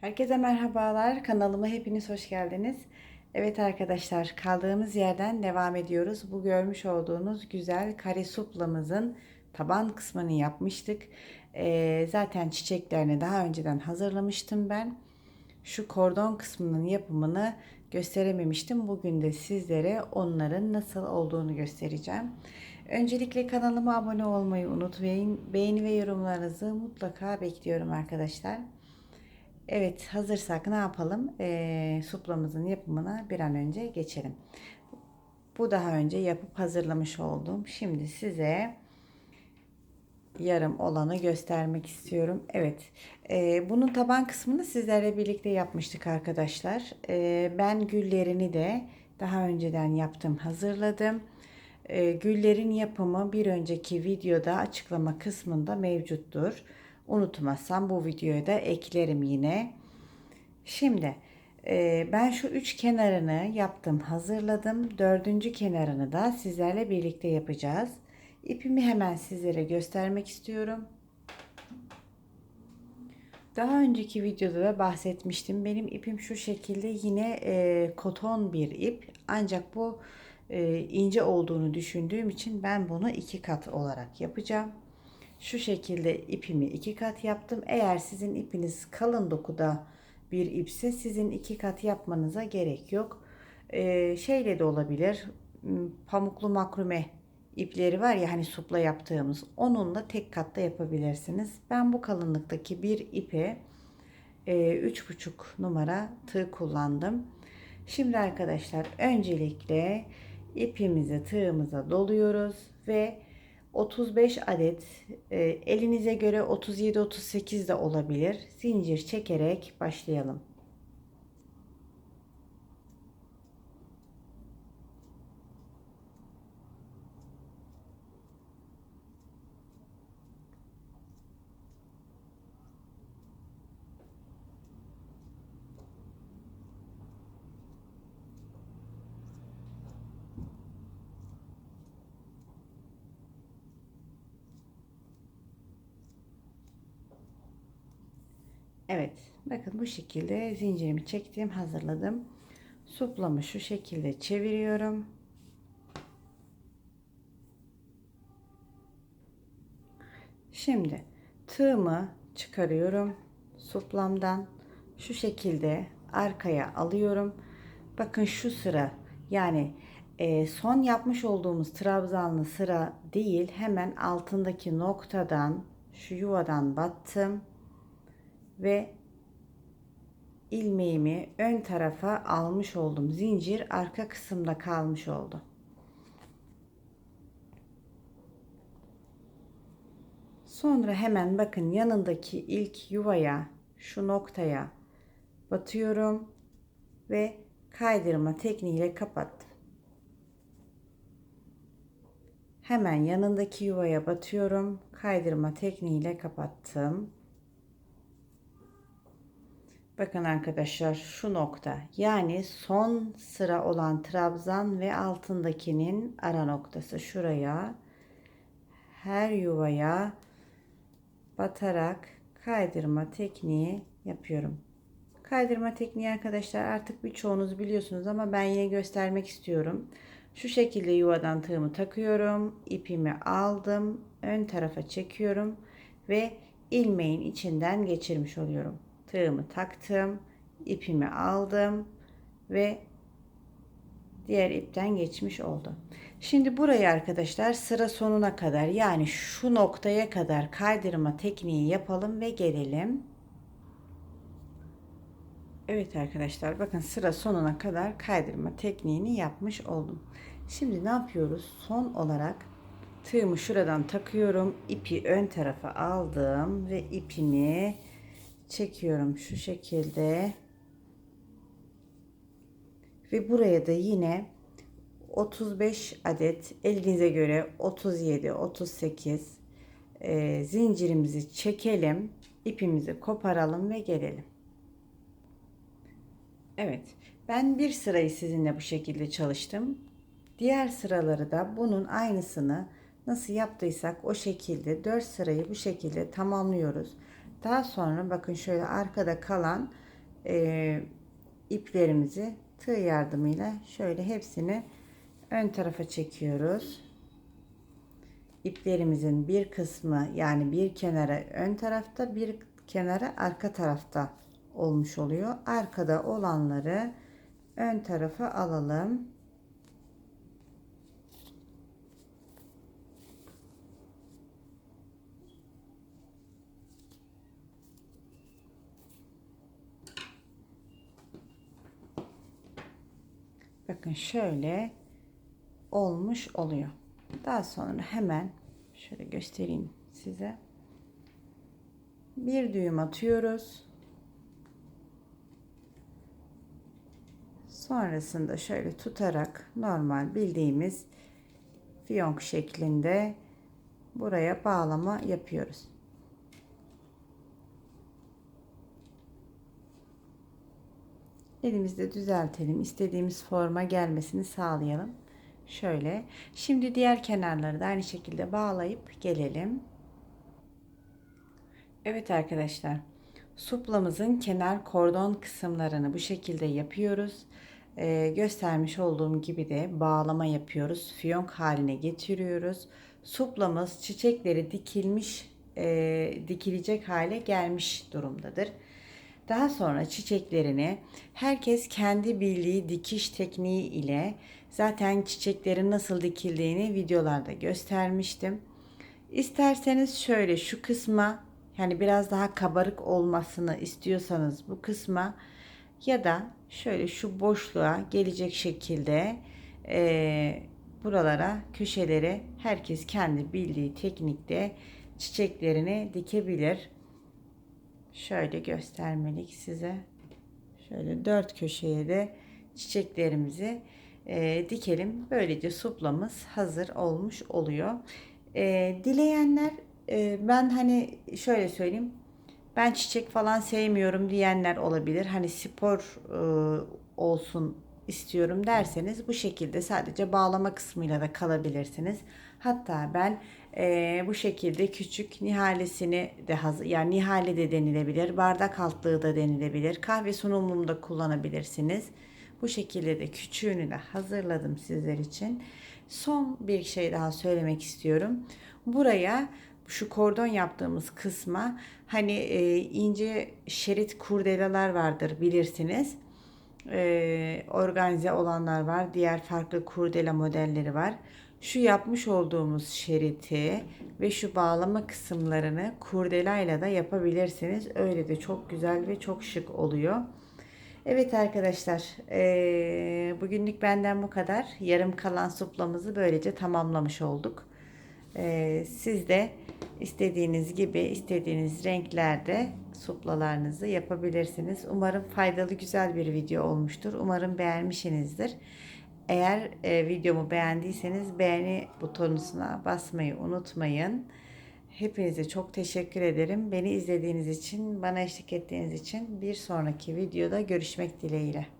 Herkese merhabalar. Kanalıma hepiniz hoş geldiniz. Evet arkadaşlar kaldığımız yerden devam ediyoruz. Bu görmüş olduğunuz güzel kare suplamızın taban kısmını yapmıştık. Ee, zaten çiçeklerini daha önceden hazırlamıştım ben. Şu kordon kısmının yapımını gösterememiştim. Bugün de sizlere onların nasıl olduğunu göstereceğim. Öncelikle kanalıma abone olmayı unutmayın. Beğeni ve yorumlarınızı mutlaka bekliyorum arkadaşlar. Evet hazırsak ne yapalım? Ee, suplamızın yapımına bir an önce geçelim. Bu daha önce yapıp hazırlamış olduğum. Şimdi size yarım olanı göstermek istiyorum. Evet e, bunun taban kısmını sizlerle birlikte yapmıştık arkadaşlar. E, ben güllerini de daha önceden yaptım hazırladım. E, güllerin yapımı bir önceki videoda açıklama kısmında mevcuttur. Unutmazsam bu videoya da eklerim yine. Şimdi e, ben şu üç kenarını yaptım hazırladım. Dördüncü kenarını da sizlerle birlikte yapacağız. İpimi hemen sizlere göstermek istiyorum. Daha önceki videoda da bahsetmiştim. Benim ipim şu şekilde yine e, koton bir ip. Ancak bu e, ince olduğunu düşündüğüm için ben bunu iki kat olarak yapacağım. Şu şekilde ipimi iki kat yaptım. Eğer sizin ipiniz kalın dokuda bir ipse sizin iki kat yapmanıza gerek yok. Ee, şeyle de olabilir. Pamuklu makrume ipleri var ya hani supla yaptığımız. Onunla tek katta yapabilirsiniz. Ben bu kalınlıktaki bir ipe e, üç buçuk numara tığ kullandım. Şimdi arkadaşlar öncelikle ipimizi tığımıza doluyoruz ve 35 adet e, elinize göre 37-38 de olabilir. Zincir çekerek başlayalım. Evet. Bakın bu şekilde zincirimi çektim. Hazırladım. Suplamı şu şekilde çeviriyorum. Şimdi tığımı çıkarıyorum. Suplamdan şu şekilde arkaya alıyorum. Bakın şu sıra yani e, son yapmış olduğumuz trabzanlı sıra değil hemen altındaki noktadan şu yuvadan battım ve ilmeğimi ön tarafa almış oldum. Zincir arka kısımda kalmış oldu. Sonra hemen bakın yanındaki ilk yuvaya şu noktaya batıyorum ve kaydırma tekniğiyle kapattım. Hemen yanındaki yuvaya batıyorum. Kaydırma tekniğiyle kapattım. Bakın arkadaşlar şu nokta yani son sıra olan trabzan ve altındakinin ara noktası şuraya her yuvaya batarak kaydırma tekniği yapıyorum. Kaydırma tekniği arkadaşlar artık birçoğunuz biliyorsunuz ama ben yine göstermek istiyorum. Şu şekilde yuvadan tığımı takıyorum. ipimi aldım. Ön tarafa çekiyorum ve ilmeğin içinden geçirmiş oluyorum tığımı taktım, ipimi aldım ve diğer ipten geçmiş oldu. Şimdi burayı arkadaşlar sıra sonuna kadar yani şu noktaya kadar kaydırma tekniği yapalım ve gelelim. Evet arkadaşlar bakın sıra sonuna kadar kaydırma tekniğini yapmış oldum. Şimdi ne yapıyoruz? Son olarak tığımı şuradan takıyorum. ipi ön tarafa aldım ve ipimi çekiyorum şu şekilde. Ve buraya da yine 35 adet elinize göre 37 38 e, zincirimizi çekelim ipimizi koparalım ve gelelim. Evet ben bir sırayı sizinle bu şekilde çalıştım. Diğer sıraları da bunun aynısını nasıl yaptıysak o şekilde 4 sırayı bu şekilde tamamlıyoruz daha sonra bakın şöyle arkada kalan e, iplerimizi tığ yardımıyla şöyle hepsini ön tarafa çekiyoruz. İplerimizin bir kısmı yani bir kenara ön tarafta bir kenara arka tarafta olmuş oluyor. Arkada olanları ön tarafa alalım. Bakın şöyle olmuş oluyor. Daha sonra hemen şöyle göstereyim size. Bir düğüm atıyoruz. Sonrasında şöyle tutarak normal bildiğimiz fiyonk şeklinde buraya bağlama yapıyoruz. Elimizde düzeltelim. istediğimiz forma gelmesini sağlayalım. Şöyle. Şimdi diğer kenarları da aynı şekilde bağlayıp gelelim. Evet arkadaşlar. Suplamızın kenar kordon kısımlarını bu şekilde yapıyoruz. Ee, göstermiş olduğum gibi de bağlama yapıyoruz. Fiyonk haline getiriyoruz. Suplamız çiçekleri dikilmiş, e, dikilecek hale gelmiş durumdadır. Daha sonra çiçeklerini herkes kendi bildiği dikiş tekniği ile zaten çiçeklerin nasıl dikildiğini videolarda göstermiştim. İsterseniz şöyle şu kısma yani biraz daha kabarık olmasını istiyorsanız bu kısma ya da şöyle şu boşluğa gelecek şekilde e, buralara köşelere herkes kendi bildiği teknikte çiçeklerini dikebilir. Şöyle göstermelik size. Şöyle dört köşeye de çiçeklerimizi e, dikelim. Böylece suplamız hazır olmuş oluyor. E, dileyenler e, ben hani şöyle söyleyeyim. Ben çiçek falan sevmiyorum diyenler olabilir. Hani spor e, olsun istiyorum derseniz bu şekilde sadece bağlama kısmıyla da kalabilirsiniz. Hatta ben e, bu şekilde küçük nihalesini de hazır yani nihale de denilebilir. Bardak altlığı da denilebilir. Kahve sunumunda kullanabilirsiniz. Bu şekilde de küçüğünü de hazırladım sizler için. Son bir şey daha söylemek istiyorum. Buraya şu kordon yaptığımız kısma hani e, ince şerit kurdelalar vardır bilirsiniz. E, organize olanlar var. Diğer farklı kurdela modelleri var. Şu yapmış olduğumuz şeriti ve şu bağlama kısımlarını kurdelayla da yapabilirsiniz. Öyle de çok güzel ve çok şık oluyor. Evet arkadaşlar e, bugünlük benden bu kadar. Yarım kalan suplamızı böylece tamamlamış olduk. E, siz de istediğiniz gibi istediğiniz renklerde suplalarınızı yapabilirsiniz. Umarım faydalı güzel bir video olmuştur. Umarım beğenmişsinizdir. Eğer e, videomu beğendiyseniz beğeni butonuna basmayı unutmayın. Hepinize çok teşekkür ederim. Beni izlediğiniz için, bana eşlik ettiğiniz için bir sonraki videoda görüşmek dileğiyle.